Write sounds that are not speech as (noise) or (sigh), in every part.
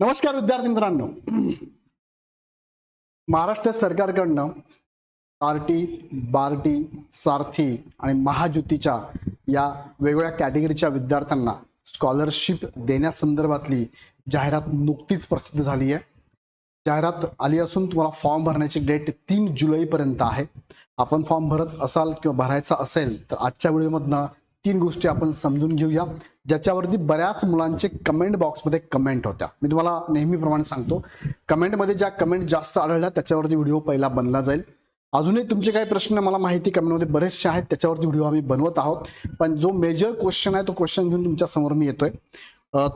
नमस्कार विद्यार्थी मित्रांनो. महाराष्ट्र सरकारकडनं आरटी बार्टी सारथी आणि महाज्योतीच्या या वेगवेगळ्या कॅटेगरीच्या विद्यार्थ्यांना स्कॉलरशिप देण्यासंदर्भातली जाहिरात नुकतीच प्रसिद्ध झाली आहे. जाहिरात आली असून तुम्हाला फॉर्म भरण्याची डेट तीन जुलैपर्यंत आहे. आपण फॉर्म भरत असाल किंवा भरायचा असेल तर आजच्या व्हिडिओमधनं तीन गोष्टी आपण समजून घेऊया ज्याच्यावरती बऱ्याच मुलांचे कमेंट बॉक्समध्ये कमेंट होत्या. मी तुम्हाला नेहमीप्रमाणे सांगतो कमेंटमध्ये ज्या कमेंट जास्त आढळल्या त्याच्यावरती व्हिडिओ पहिला बनला जाईल. अजूनही तुमचे काही प्रश्न मला माहिती कमेंटमध्ये बरेचसे आहेत त्याच्यावरती व्हिडिओ आम्ही बनवत आहोत. पण जो मेजर क्वेश्चन आहे तो क्वेश्चन घेऊन तुमच्यासमोर मी येतोय.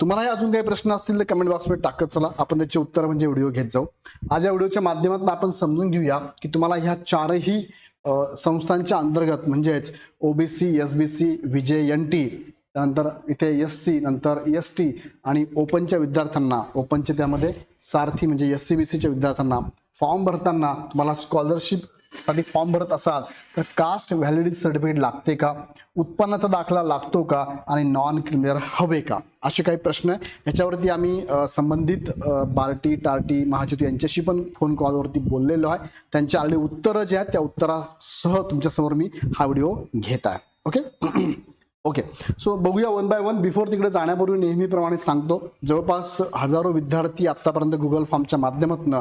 तुम्हालाही अजून काही प्रश्न असतील तर कमेंट बॉक्समध्ये टाकत चला. आपण त्याचे उत्तर म्हणजे व्हिडिओ घेत जाऊ. आज या व्हिडिओच्या माध्यमातून आपण समजून घेऊया की तुम्हाला ह्या चारही संस्थांच्या अंतर्गत म्हणजेच OBC S B C V J N T त्यानंतर इथे एस सी नंतर एस टी आणि ओपनच्या विद्यार्थ्यांना ओपनच्या त्यामध्ये सारथी म्हणजे एस सी बी सीच्या विद्यार्थ्यांना फॉर्म भरताना तुम्हाला स्कॉलरशिप साठी फॉर्म भरत असाल तर कास्ट व्हॅलिडिटी सर्टिफिकेट लागते का? उत्पन्नाचा दाखला लागतो का? आणि नॉन क्रिमिनल हवे का? असे काही प्रश्न आहे. याच्यावरती आम्ही संबंधित बार्टी टार्टी महाज्योती यांच्याशी पण फोन कॉलवरती बोललेलो आहे. त्यांची आलेली उत्तरं जे आहेत त्या उत्तरासह तुमच्यासमोर मी हा व्हिडिओ घेत आहे. ओके ओके सो बघूया वन बाय वन बिफोर तिकडे जाण्यापूर्वी नेहमीप्रमाणे सांगतो. जवळपास हजारो विद्यार्थी आतापर्यंत गुगल फॉर्मच्या माध्यमातून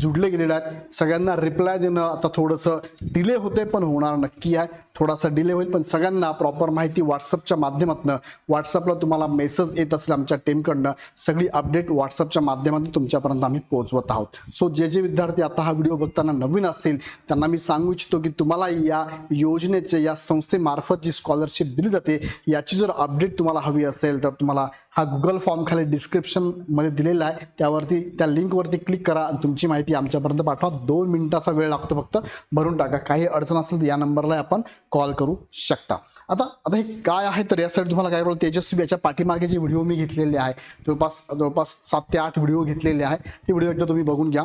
जुडले गेलेले आहेत. सगळ्यांना रिप्लाय देणं आता थोडंसं डिले होते पण होणार नक्की आहे. थोडासा डिले होईल पण सगळ्यांना प्रॉपर माहिती व्हॉट्सअपच्या माध्यमातून व्हॉट्सअपला तुम्हाला मेसेज येत असेल आमच्या टीमकडनं सगळी अपडेट व्हॉट्सअपच्या माध्यमातून तुमच्यापर्यंत आम्ही पोहोचवत आहोत. सो जे जे विद्यार्थी आता हा व्हिडिओ बघताना नवीन असतील त्यांना मी सांगू इच्छितो की तुम्हाला या योजनेचे या संस्थेमार्फत जी स्कॉलरशिप दिली जाते याची जर अपडेट तुम्हाला हवी असेल तर तुम्हाला हा गुगल फॉर्म खाली डिस्क्रिप्शनमध्ये दिलेला आहे. त्यावरती त्या लिंकवरती क्लिक करा तुमची माहिती आमच्यापर्यंत पाठवा. दोन मिनिटाचा वेळ लागतो फक्त. भरून टाका. काही अडचण असेल तर या नंबरला आपण कॉल करू शकता. आता आता हे काय आहे तर यासाठी तुम्हाला काय बोलतो तेजस्वी याच्या पाठीमागे जे व्हिडिओ मी घेतलेले आहे जवळपास जवळपास सात ते आठ व्हिडिओ घेतलेले आहे ते व्हिडिओ एकदा तुम्ही बघून घ्या.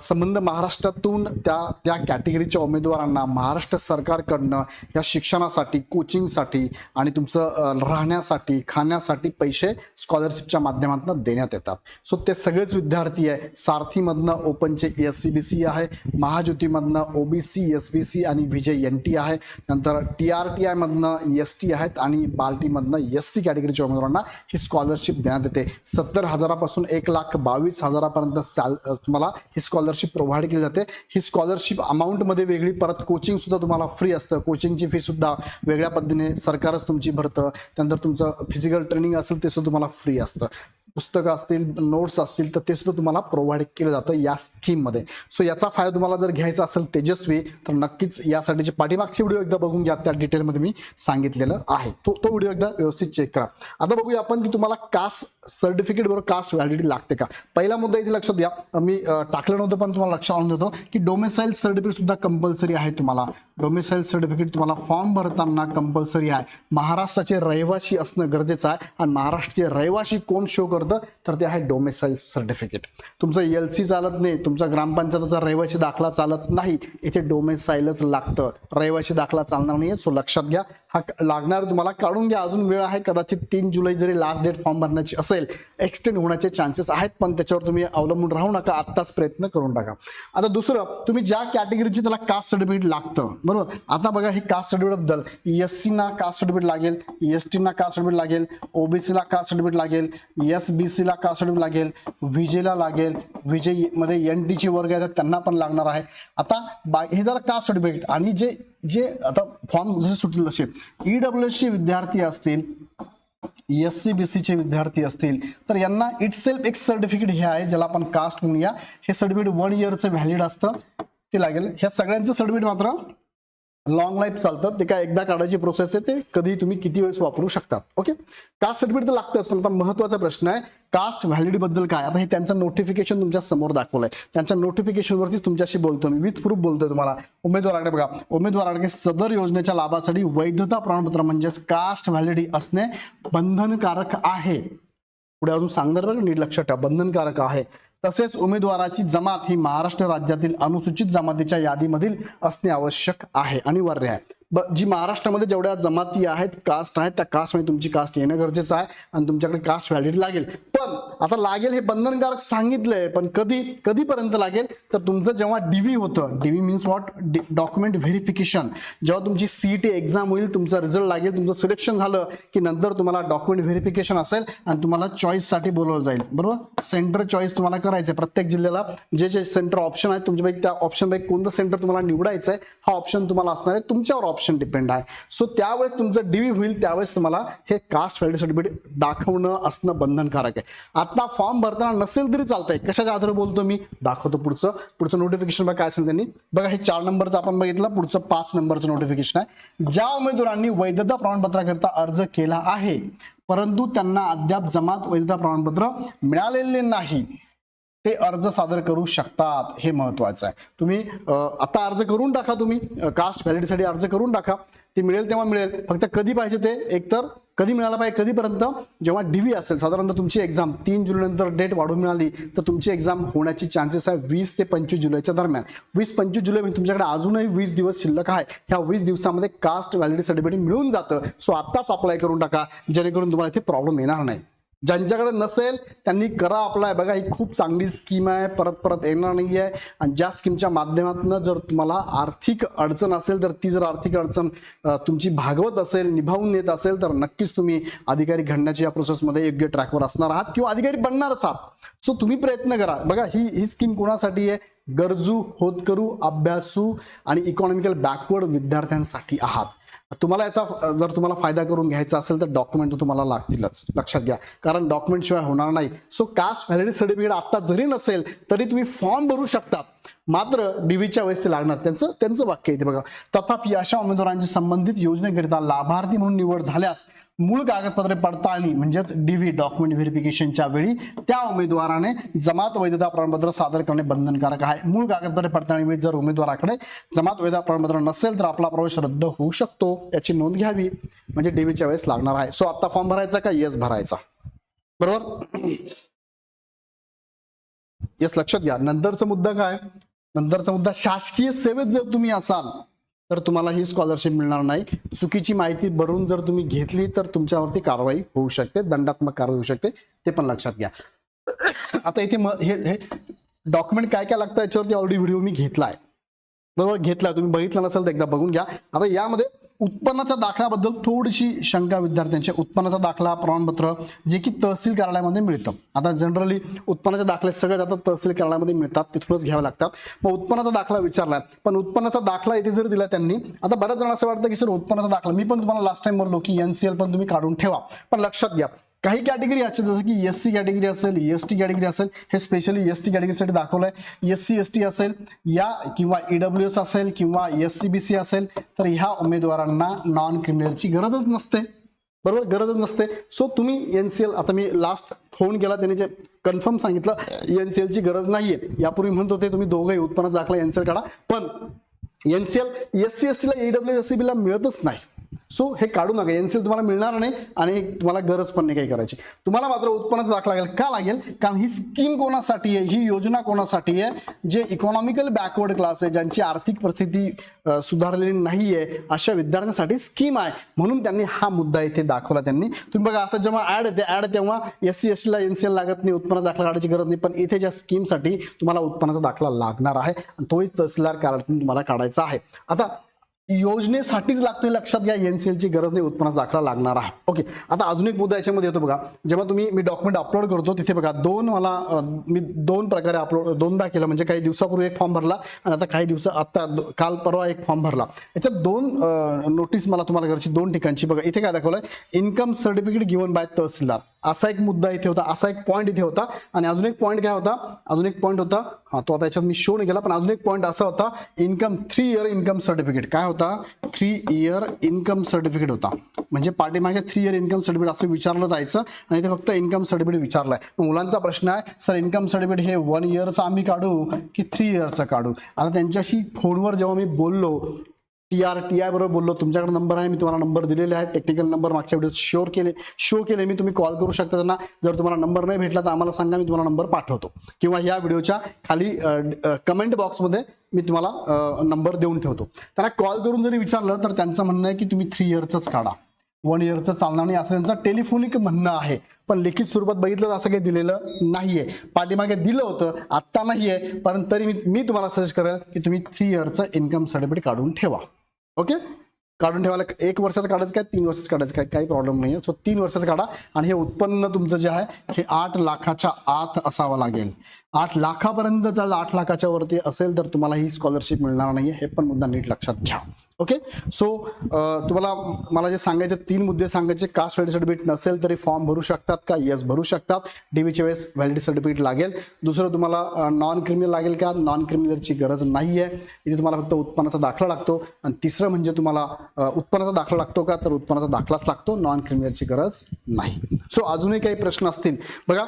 संबंध महाराष्ट्रातून त्या त्या कॅटेगरीच्या उमेदवारांना महाराष्ट्र सरकारकडनं या शिक्षणासाठी कोचिंगसाठी आणि तुमचं राहण्यासाठी खाण्यासाठी पैसे स्कॉलरशिपच्या माध्यमातून देण्यात येतात. सो ते सगळेच विद्यार्थी आहे. सारथीमधनं ओपनचे एस सी बी सी आहे महाज्योतीमधनं ओबीसी एस बी सी आणि विजय एन टी आहे. नंतर टी आर टी आयमधनं एस टी आहेत आणि बार्टीमधनं एस सी कॅटेगरीच्या उमेदवारांना ही स्कॉलरशिप देण्यात येते. सत्तर हजारापासून एक लाख बावीस हजारापर्यंत सॅल तुम्हाला ही स्कॉलरशिप प्रोव्हाइड केली जाते. ही स्कॉलरशिप अमाऊंटमध्ये वेगळी परत कोचिंग सुद्धा तुम्हाला फ्री असतं. कोचिंगची फी सुद्धा वेगळ्या पद्धतीने सरकारच तुमची भरतं. त्यानंतर तुमचं फिजिकल ट्रेनिंग असेल ते सुद्धा तुम्हाला फ्री असतं. पुस्तकं असतील नोट्स असतील तर ते सुद्धा तुम्हाला प्रोव्हाइड केलं जातं या स्कीममध्ये सो याचा फायदा तुम्हाला जर घ्यायचा असेल तेजस्वी तर नक्कीच यासाठीचे पाठीमागचे व्हिडिओ एकदा बघून घ्या. त्या डिटेलमध्ये मी सांगितलेलं आहे. तो तो व्हिडिओ एकदा व्यवस्थित चेक करा. आता बघूया आपण की तुम्हाला कास्ट सर्टिफिकेट बरोबर कास्ट व्हॅलिडिटी लागते का? पहिला मुद्दा इथे लक्षात घ्या. मी टाकलं नव्हतं पण तुम्हाला लक्षात आणून देतो की डोमेसाईल सर्टिफिकेट सुद्धा कंपल्सरी आहे तुम्हाला. डोमेसाईल सर्टिफिकेट तुम्हाला फॉर्म भरताना कंपल्सरी आहे. महाराष्ट्राचे रहिवासी असणं गरजेचं आहे. आणि महाराष्ट्राचे रहिवासी कोण शो करतं? तर ते आहे डोमेसाईल सर्टिफिकेट तुमचं एल सी चालत नाही तुमचा ग्रामपंचायतीचा रहिवासी दाखला चालत नाही इथे डोमेसाईलच लागतं. रहिवासी दाखला चालणार नाही सो लक्षात घ्या. हा लागणार तुम्हाला काढून घ्या अजून वेळ आहे कदाचित तीन जुलै जरी लास्ट डेट फॉर्म भरण्याची असेल एक्सटेंड होण्याचे चान्सेस आहेत पण त्याच्यावर तुम्ही अवलंबून राहू नका आत्ताच प्रयत्न करून टाका आता दुसरं तुम्ही ज्या कॅटेगरीची त्याला कास्ट सर्टिफिकेट लागतं बरोबर? आता बघा हे कास्ट सर्टिफिकेटबद्दल एस सी ना कास्ट सर्टिफिकेट लागेल एस टी ना कास्ट सर्टिफिकेट लागेल ओबीसी ला कास्ट सर्टिफिकेट लागेल एस बी सी ला कास्ट लागेल? विजेला लागेल. विजयमध्ये एन टी चे वर्ग आहेत त्यांना पण लागणार आहे. आता बा हे जर कास्ट सर्टिफिकेट आणि जे जे आता फॉर्म जसे सुटतील तसे. ईडब्ल्यू चे विद्यार्थी असतील एस सी बी सीचे विद्यार्थी असतील तर यांना इट सेल्फ एक सर्टिफिकेट हे आहे ज्याला आपण कास्ट म्हणूया. हे सर्टिफिकेट वन इयरचं व्हॅलिड असतं. ते लागेल. ह्या सगळ्यांचं सर्टिफिकेट मात्र लॉंग लाईफ चालतात ते काय एकदा काढायची प्रोसेस आहे ते कधी तुम्ही किती वेळेस वापरू शकतात. ओके कास्ट सर्टिफिकेट तर लागतंच पण आता महत्त्वाचा प्रश्न आहे कास्ट व्हॅलिडिटी बद्दल काय? आता हे त्यांचं नोटिफिकेशन तुमच्यासमोर दाखवलंय. त्यांच्या नोटिफिकेशनवरती तुमच्याशी बोलतो मी. विथ प्रूफ बोलतोय तुम्हाला. उमेदवाराकडे बघा. उमेदवाराकडे सदर योजनेच्या लाभासाठी वैधता प्रमाणपत्र म्हणजेच कास्ट व्हॅलिडिटी असणे बंधनकारक आहे. पुढे अजून सांगणार बरं नीट लक्षात ठेवा. बंधनकारक आहे. तसेच उमेदवाराची जमात ही महाराष्ट्र राज्यातील अनुसूचित जमातीच्या यादीमधील असणे आवश्यक आहे अनिवार्य आहे. जी महाराष्ट्रामध्ये जेवढ्या जमाती आहेत कास्ट आहेत त्या कास्टमध्ये तुमची कास्ट येणं गरजेचं आहे आणि तुमच्याकडे कास्ट व्हॅलिडिटी लागेल. पण आता लागेल हे बंधनकारक सांगितलंय पण कधी कधीपर्यंत लागेल? तर तुमचं जेव्हा डीव्ही होतं DV means what document verification जेव्हा तुमची सीईटी एक्झाम होईल तुमचा रिझल्ट लागेल तुमचं सिलेक्शन झालं की नंतर तुम्हाला डॉक्युमेंट व्हेरिफिकेशन असेल आणि तुम्हाला चॉईससाठी बोलवलं जाईल. बरोबर? सेंटर चॉईस तुम्हाला करायचं आहे प्रत्येक जिल्ह्याला. जे जे सेंटर ऑप्शन आहेत तुमच्यापैकी त्या ऑप्शनपैकी कोणतं सेंटर तुम्हाला निवडायचं आहे हा ऑप्शन तुम्हाला असणार आहे तुमच्यावर ऑप्शन ऑप्शन डिपेंड आहे. सो त्यावेळेस तुमचं डीव्ही होईल त्यावेळेस तुम्हाला हे कास्ट व्हॅलिडी सर्टिफिकेट दाखवणं असणं बंधनकारक आहे. आता फॉर्म भरताना नसेल तरी चालतंय. कशाच्या आधारे बोलतो मी? दाखवतो पुढचं. पुढचं नोटिफिकेशन बघा काय असेल त्यांनी. बघा हे चार नंबरचं आपण बघितलं. पुढचं पाच नंबरचं नोटिफिकेशन आहे. ज्या उमेदवारांनी वैधता प्रमाणपत्राकरिता अर्ज केला आहे परंतु त्यांना अद्याप जमात वैधता प्रमाणपत्र मिळालेले नाही. ते अर्ज सादर करू शकतात हे महत्वाचं आहे. तुम्ही आता अर्ज करून टाका तुम्ही. कास्ट व्हॅलिडीसाठी अर्ज करून टाका. ती मिळेल तेव्हा मिळेल. फक्त कधी पाहिजे ते एकतर कधी मिळाला पाहिजे कधीपर्यंत? जेव्हा डीव्ही असेल साधारणतः तुमची एक्झाम तीन जुलै नंतर डेट वाढून मिळाली तर तुमची एक्झाम होण्याची चान्सेस आहे वीस ते पंचवीस जुलैच्या दरम्यान. वीस पंचवीस जुलै म्हणजे तुमच्याकडे अजूनही वीस दिवस शिल्लक आहे. ह्या वीस दिवसामध्ये कास्ट व्हॅलिडी सर्टिफिकेट मिळून जातं. सो आत्ताच अप्लाय करून टाका जेणेकरून तुम्हाला इथे प्रॉब्लेम येणार नाही. ज्यांच्याकडे नसेल त्यांनी करा अप्लाय बघा ही खूप चांगली स्कीम आहे. परत परत येणार नाही आहे आणि ज्या स्कीमच्या माध्यमातून जर तुम्हाला आर्थिक अडचण असेल तर ती जर आर्थिक अडचण तुमची भागवत असेल निभावून येत असेल तर नक्कीच तुम्ही अधिकारी घडण्याच्या या प्रोसेसमध्ये योग्य ट्रॅकवर असणार आहात किंवा अधिकारी बनणारच आहात. सो तुम्ही प्रयत्न करा. बघा ही ही स्कीम कोणासाठी आहे? गरजू होतकरू अभ्यासू आणि इकॉनॉमिकल बॅकवर्ड विद्यार्थ्यांसाठी आहात. तुम्हाला याचा जर तुम्हाला फायदा करून घ्यायचा असेल तर डॉक्युमेंट तुम्हाला लागतीलच. लक्षात घ्या. कारण डॉक्युमेंट शिवाय होणार नाही. सो कास्ट व्हॅलिडिटी सर्टिफिकेट आता जरी नसेल तरी तुम्ही फॉर्म भरू शकता. मात्र डीव्हीच्या वेळेस ते लागणार. त्यांचं त्यांचं वाक्य येते बघा. तथापि अशा उमेदवारांची संबंधित योजनेकरिता लाभार्थी म्हणून निवड झाल्यास मूळ कागदपत्रे पडताळणी म्हणजेच डीव्ही डॉक्युमेंट व्हेरिफिकेशनच्या वेळी त्या उमेदवाराने जमात वैधता प्रमाणपत्र सादर करणे बंधनकारक आहे. मूळ कागदपत्रे पडताळणीवेळी जर उमेदवाराकडे जमात वैधता प्रमाणपत्र नसेल तर आपला प्रवेश रद्द होऊ शकतो. याची नोंद घ्यावी. म्हणजे डीव्हीच्या वेळेस लागणार आहे. सो आता फॉर्म भरायचा का? येस भरायचा. बरोबर? येस लक्षात घ्या. नंतरचा मुद्दा काय? नंतरचा मुद्दा शासकीय सेवेत जर तुम्ही असाल तर तुम्हाला ही स्कॉलरशिप मिळणार नाही. चुकीची माहिती भरून जर तुम्ही घेतली तर तुमच्यावरती कारवाई होऊ शकते दंडात्मक कारवाई होऊ शकते. ते पण लक्षात घ्या. आता इथे हे हे डॉक्युमेंट काय काय लागतं याच्यावरती ऑलरेडी व्हिडिओ मी घेतलाय. बरोबर? घेतला. तुम्ही बघितला नसेल तर एकदा बघून घ्या. आता यामध्ये उत्पन्नाच्या दाखल्याबद्दल थोडीशी शंका विद्यार्थ्यांच्या उत्पन्नाचा दाखला प्रमाणपत्र जे की तहसील कार्यालयामध्ये मिळतं. आता जनरली उत्पन्नाचे दाखले सगळे जातात तहसील कार्यालयामध्ये मिळतात तिथूनच घ्यावे लागतात मग उत्पन्नाचा दाखला विचारलाय. पण उत्पन्नाचा दाखला इथे जर दिला त्यांनी आता बऱ्याच जण असं वाटतं की सर उत्पन्नाचा दाखला मी पण तुम्हाला लास्ट टाइम बोललो की एनसीएल पण तुम्ही काढून ठेवा. पण लक्षात घ्या काही कॅटेगरी असते जसं की एस सी कॅटेगरी असेल एस टी कॅटेगरी असेल हे स्पेशली एस टी कॅटेगरीसाठी दाखवलं आहे एस सी एस टी असेल या किंवा ईडब्ल्यू एस असेल किंवा एस सी बी सी असेल तर ह्या उमेदवारांना नॉन क्रिमिनलची गरजच नसते. बरोबर? गरजच नसते. सो तुम्ही एनसीएल आता मी लास्ट फोन केला त्यांनी जे कन्फर्म सांगितलं एनसीएलची गरज नाहीये. यापूर्वी म्हणत होते तुम्ही दोघंही उत्पन्न दाखला एनसीएल काढा. पण एनसीएल एस सी एस टीला ईडब्ल्यू एस सी बीला मिळतच नाही. सो हे काढू नका. एनसीएल तुम्हाला मिळणार नाही आणि तुम्हाला गरज पण नाही काही करायची. तुम्हाला मात्र उत्पन्नाचा दाखला लागेल. का लागेल? कारण ही स्कीम कोणासाठी आहे? ही योजना कोणासाठी आहे? जे इकॉनॉमिकल बॅकवर्ड क्लास आहे ज्यांची आर्थिक परिस्थिती सुधारलेली सुधारलेली नाहीये अशा विद्यार्थ्यांसाठी स्कीम आहे. म्हणून त्यांनी हा मुद्दा इथे दाखवला त्यांनी. तुम्ही बघा असं जेव्हा ऍड येते ऍड तेव्हा एस सी एस टीला एनसीएल लागत नाही उत्पन्न दाखला काढायची गरज नाही. पण इथे ज्या स्कीमसाठी तुम्हाला उत्पन्नाचा दाखला लागणार आहे आणि तोही तहसीलदार कार्यालयातून तुम्हाला काढायचा आहे. आता योजनेसाठीच लागतोय लक्षात घ्या एनसीएलची गरज नाही उत्पन्नाचा दाखला लागणार आहे. ओके आता अजून एक मुद्दा याच्यामध्ये येतो बघा. जेव्हा तुम्ही मी डॉक्युमेंट अपलोड करतो तिथे बघा दोन मला मी दोन प्रकारे अपलोड दोनदा केलं म्हणजे काही दिवसापूर्वी एक फॉर्म भरला आणि आता काही दिवस आता काल परवा एक फॉर्म भरला. याच्यात दोन नोटीस मला तुम्हाला घरची दोन ठिकाणची बघा इथे काय दाखवलंय? Income certificate given by tehsildar. असा एक मुद्दा इथे होता असा एक पॉईंट इथे होता. आणि अजून एक पॉईंट काय होता? अजून एक पॉईंट होता. हा तो आता याच्यात मी शो नाही केला पण अजून एक पॉईंट असा होता. Income three year income certificate काय होता? थ्री इयर इन्कम सर्टिफिकेट होता. म्हणजे पाठीमागे थ्री इयर इन्कम सर्टिफिकेट असं विचारलं जायचं आणि ते फक्त इन्कम सर्टिफिकेट विचारलंय. मुलांचा प्रश्न आहे सर इन्कम सर्टिफिकेट हे वन इयरचं आम्ही काढू की थ्री इयरचं काढू? आता त्यांच्याशी फोनवर जेव्हा मी बोललो टी आर टी आय बरोबर बोललो. तुमच्याकडे नंबर आहे मी तुम्हाला नंबर दिलेले आहे टेक्निकल नंबर मागच्या व्हिडिओ शोर केले. शो केले मी तुम्ही कॉल करू शकता त्यांना. जर तुम्हाला नंबर नाही भेटला तर आम्हाला सांगा मी तुम्हाला नंबर पाठवतो. किंवा या व्हिडिओच्या खाली कमेंट बॉक्समध्ये मी तुम्हाला नंबर देऊन ठेवतो. त्यांना कॉल करून जरी विचारलं तर त्यांचं म्हणणं आहे की तुम्ही थ्री इयरचंच काढा. वन इयरचं चालणार नाही असं त्यांचं टेलिफोनिक म्हणणं आहे. पण लिखित स्वरूपात बघितलं तर असं काही दिलेलं नाहीये. पाठीमागे दिलं होतं आत्ता नाहीये. पण तरी मी मी तुम्हाला सजेस्ट करेल की तुम्ही थ्री इयरचं इन्कम सर्टिफिकेट काढून ठेवा. ओके? काढून ठेवायला एक वर्षाचं काढायचं काय? तीन वर्षाचं काढायचं काय? काही प्रॉब्लेम नाही आहे सो तीन वर्षाचं काढा आणि हे उत्पन्न तुमचं जे आहे हे आठ लाखाच्या आत असावं लागेल. आठ लाखापर्यंत जर आठ लाखाच्या वरती असेल तर तुम्हाला ही स्कॉलरशिप मिळणार नाही हे पण मुद्दा नीट लक्षात घ्या. ओके सो तुम्हाला मला जे सांगायचे तीन मुद्दे सांगायचे. कास्ट व्हॅलिडी सर्टिफिकेट नसेल तरी फॉर्म भरू शकतात का? येस भरू शकतात. डीबीच्या वेळेस व्हॅलिडी सर्टिफिकेट लागेल. दुसरं तुम्हाला नॉन क्रिमिनल लागेल का? नॉन क्रिमिनलची गरज नाही आहे इथे तुम्हाला फक्त उत्पन्नाचा दाखला लागतो. आणि तिसरं म्हणजे तुम्हाला उत्पन्नाचा दाखला लागतो का? तर उत्पन्नाचा दाखलाच लागतो. नॉन क्रिमिनलची गरज नाही. सो अजूनही काही प्रश्न असतील. बघा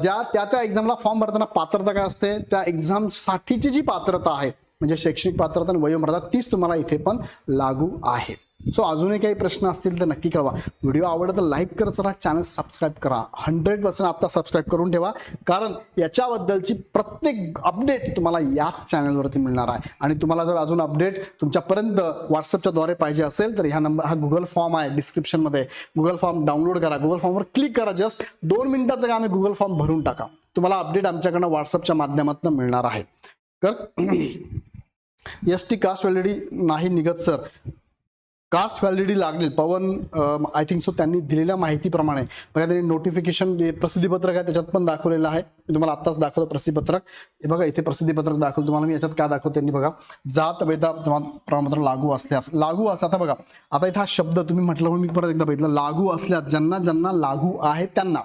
ज्या त्या त्या एक्झामला फॉर्म भरताना पात्रता काय असते? त्या एक्झामसाठीची जी पात्रता आहे म्हणजे शैक्षणिक पात्रता आणि वयोमर्यादा तीच तुम्हाला इथे पण लागू आहे. सो अजूनही काही प्रश्न असतील तर नक्की कळवा. व्हिडिओ आवडला तर लाईक करत राहा चॅनल सबस्क्राईब करा. हंड्रेड पर्सेंट आता सबस्क्राईब करून ठेवा. कारण याच्याबद्दलची प्रत्येक अपडेट तुम्हाला याच चॅनलवरती मिळणार आहे. आणि तुम्हाला जर अजून अपडेट तुमच्यापर्यंत व्हॉट्सअपच्या द्वारे पाहिजे असेल तर ह्या नंबर हा गुगल फॉर्म आहे डिस्क्रिप्शनमध्ये गुगल फॉर्म डाउनलोड करा. गुगल फॉर्मवर क्लिक करा. जस्ट दोन मिनिटाचं काम आम्ही गुगल फॉर्म भरून टाका. तुम्हाला अपडेट आमच्याकडनं व्हॉट्सअपच्या माध्यमातून मिळणार आहे. तर (clears throat) एस टी कास्ट व्हॅलिडिटी नाही निघत सर कास्ट व्हॅलिडिटी लागेल. पवन आय थिंक सो त्यांनी दिलेल्या माहितीप्रमाणे. बघा त्यांनी नोटिफिकेशन प्रसिद्धीपत्रक आहे त्याच्यात पण दाखवलेलं आहे. मी तुम्हाला आत्ताच दाखवतो प्रसिद्धीपत्रक. हे बघा इथे प्रसिद्धीपत्रक दाखवलं. तुम्हाला मी याच्यात काय दाखवतो त्यांनी बघा. जात वेदा प्रमाणपत्र लागू असल्यास लागू असं आता बघा. आता इथं हा शब्द तुम्ही म्हटलं म्हणून मी परत एकदा बघितलं. लागू असल्यास ज्यांना ज्यांना लागू आहे त्यांना.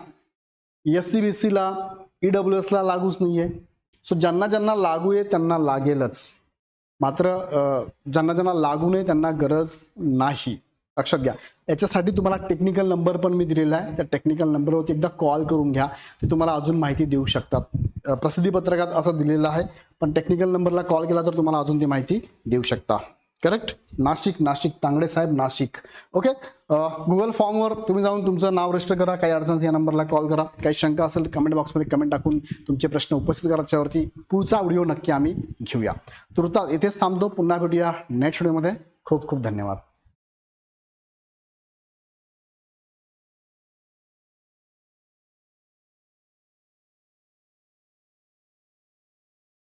एस सी बी सीला ईडब्ल्यू एसला लागूच नाहीये. सो ज्यांना ज्यांना लागू आहे त्यांना लागेलच. मात्र ज्यांना ज्यांना लागू नये त्यांना गरज नाही. लक्षात घ्या. याच्यासाठी तुम्हाला टेक्निकल नंबर पण मी दिलेला आहे. त्या टेक्निकल नंबरवरती एकदा कॉल करून घ्या. ते तुम्हाला अजून माहिती देऊ शकतात. प्रसिद्धी प्रसिद्धीपत्रकात असं दिलेलं आहे. पण टेक्निकल नंबरला कॉल केला तर तुम्हाला अजून ती माहिती देऊ शकता. करेक्ट नाशिक नाशिक तांगडे साहेब नाशिक. ओके गुगल फॉर्मवर तुम्ही जाऊन तुमचं नाव रजिस्टर करा. काही अडचण या नंबरला कॉल करा. काही शंका असेल तर कमेंट बॉक्समध्ये कमेंट टाकून तुमचे प्रश्न उपस्थित करा. त्यावरती पुढचा व्हिडिओ नक्की आम्ही घेऊया. तुर्तास इथेच थांबतो. पुन्हा भेटूया नेक्स्ट व्हिडिओमध्ये खूप खूप धन्यवाद.